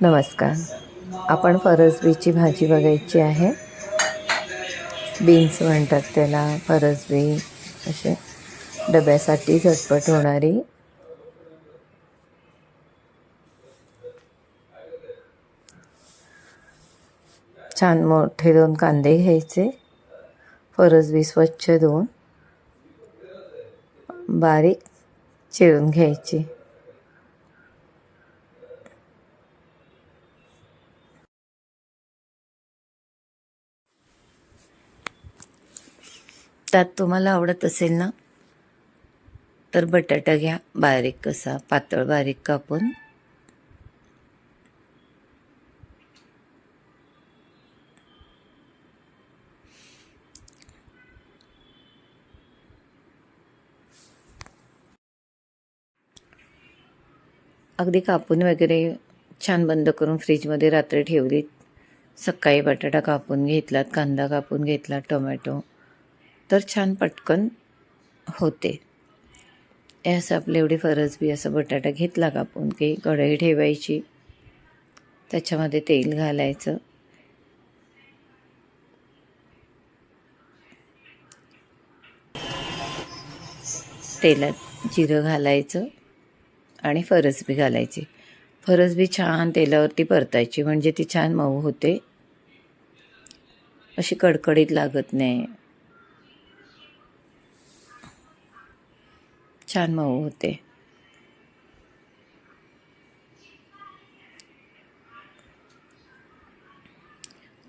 नमस्कार. आपण फरसबीची भाजी बघायची आहे. बीन्स म्हणतात त्याला फरसबी असे. डब्यासाठी झटपट होणारी. छान मोठे दोन कांदे घ्यायचे. फरसबी स्वच्छ धुवून बारीक चिरून घ्यायची. त्यात तुम्हाला आवडत असेल ना? तर बटाटा घ्या बारीक कसा पातळ बारीक कापून. अगदी कापून वगैरे छान बंद करून फ्रीजमध्ये रात्री ठेवलीत. सकाळी बटाटा कापून घेतलात कांदा कापून घेतला टोमॅटो. तर छान पटकन होते. हे असं आपलं एवढी फरज बी असं बटाटा घेतला कापून की कढई ठेवायची त्याच्यामध्ये तेल घालायचं. तेलात जिरं घालायचं आणि फरसबी घालायची. फरसबी छान तेलावरती परतायची म्हणजे ती छान मऊ होते. अशी कडकडीत लागत नाही. छान मऊ होते.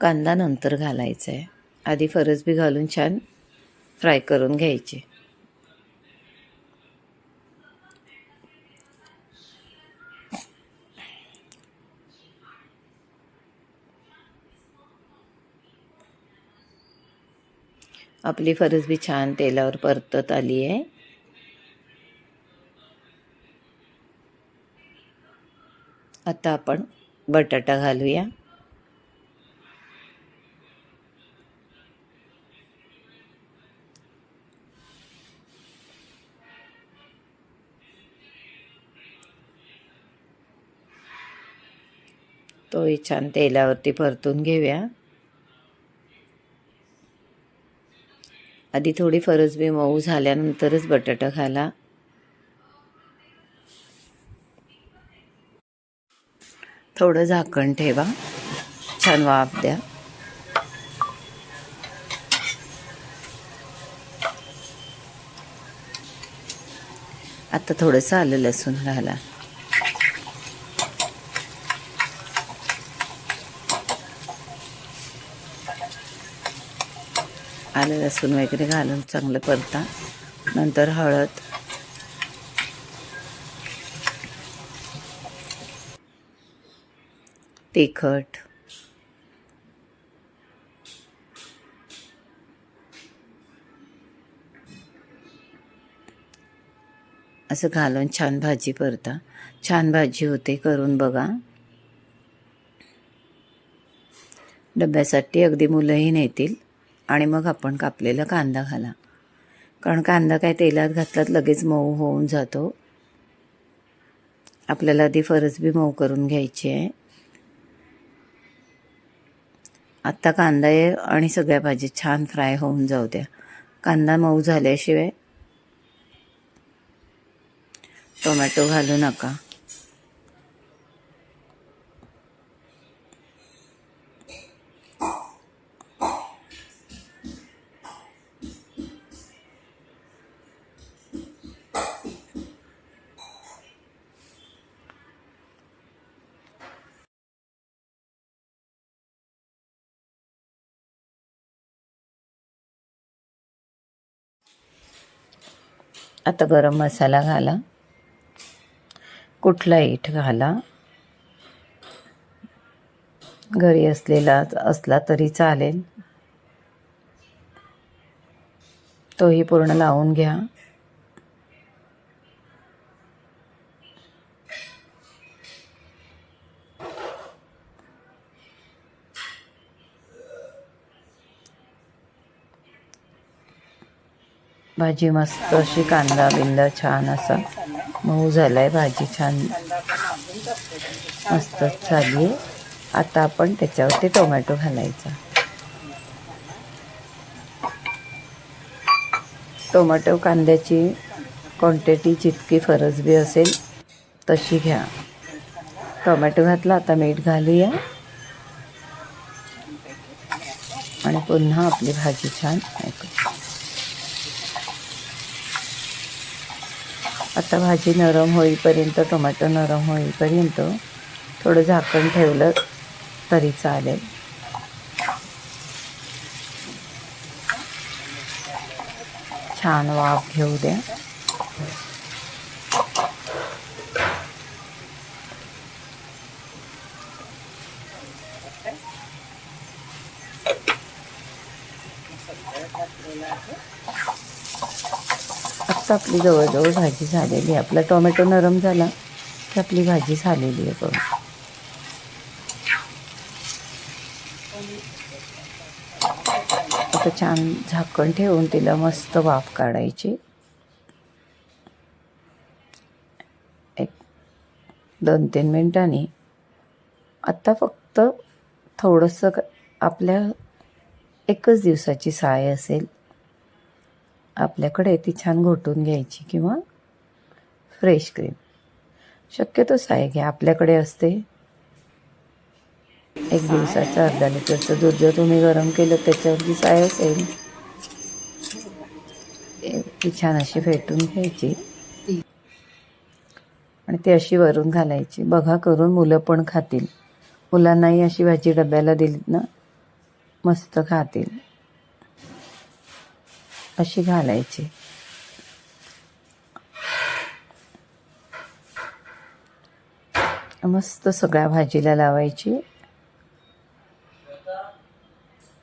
कांदा नंतर घालायचा आहे आधी फरसबी घालून छान फ्राय करून घ्यायची. आपली फरसबी छान तेलावर परतत आली आहे आता आपण बटाटा घालूया. तोही छान तेलावरती परतून घेऊया. आधी थोडी फरसबी मऊ झाल्यानंतरच बटाटा घाला. थोडं झाकण ठेवा. छान वाफ द्या. आता थोडंसं आलं लसूण घाला. आलं लसूण वगैरे घालून चांगलं परता. नंतर हळद. तिखट. असं घालून छान भाजी परता. छान भाजी होते करून बघा. डब्यासाठी अगदी मुलंही नेतील आणि मग आपण कापलेला कांदा घाला. कारण कांदा काय तेलात घातलात लगेच मऊ होऊन जातो. आपल्याला आधी फरसबी मऊ करून घ्यायची आहे. आत्ता कांदा आहे आणि सगळ्या भाजी छान फ्राय होऊन जाऊ द्या. कांदा मऊ झाल्याशिवाय टोमॅटो घालू नका. आता गरम मसाला घाला. कुठला ईठ घाला. घरी असलेला असला तरी चालेल. तोही पूर्ण लावून घ्या. भाजी मस्त अशी कांदा बिंदा छान असा. मऊ झाला आहे भाजी छान. मस्त झाली. आहे आता आपण त्याच्यावरती टोमॅटो घालायचा. टोमॅटो कांद्याची क्वांटिटी जितकी फरजबी असेल तशी घ्या. टोमॅटो घातला आता मीठ घालूया. आणि पुन्हा आपली भाजी छान. ऐकू आता भाजी नरम होईपर्यंत टोमॅटो नरम होईपर्यंत थोडं झाकण ठेवलं तरी चालेल. छान वाफ घेऊ द्या मस्त आपली जवळजवळ भाजी झालेली आहे. आपला टोमॅटो नरम झाला की आपली भाजी झालेली आहे बघ. आता छान झाकण ठेवून तिला मस्त वाफ काढायची. एक दोन तीन मिनटांनी. आत्ता फक्त थोडंसं आपल्या एकच दिवसाची साय असेल. आपल्याकडे ती छान घोटून घ्यायची किंवा फ्रेश क्रीम शक्यतो साय घ्या. आपल्याकडे असते. एक दिवसाचं अर्धा लिटरचं दूध जर तुम्ही गरम केलं त्याच्यावरती साय असेल. ती छान अशी फेटून घ्यायची. आणि ती अशी वरून घालायची. बघा करून मुलं पण खातील. मुलांनाही अशी भाजी डब्याला दिलीत ना मस्त खातील. अशी घालायची. मस्त सगळ्या भाजीला लावायची.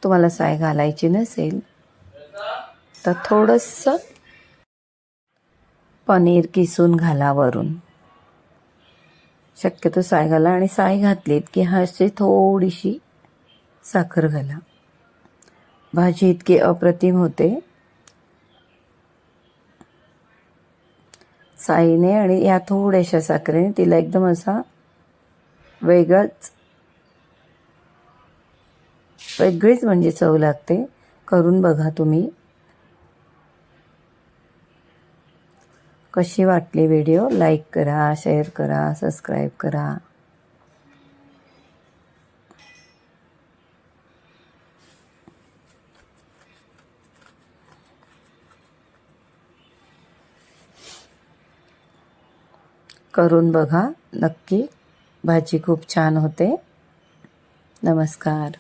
तुम्हाला साय घालायची नसेल तर थोडंसं पनीर किसून घाला वरून. शक्यतो साय घाला आणि साय घातलीत की हा अशी थोडीशी साखर घाला. भाजी इतकी अप्रतिम होते. साईने आणि या थोड्याशा साखरेने तिला एकदम असा वेगळाच वेगळीच म्हणजे चव लागते. करून बघा तुम्ही. कशी वाटली व्हिडिओ लाईक करा शेअर करा सबस्क्राईब करा. करून बघा. नक्की भाजी खूप छान होते. नमस्कार.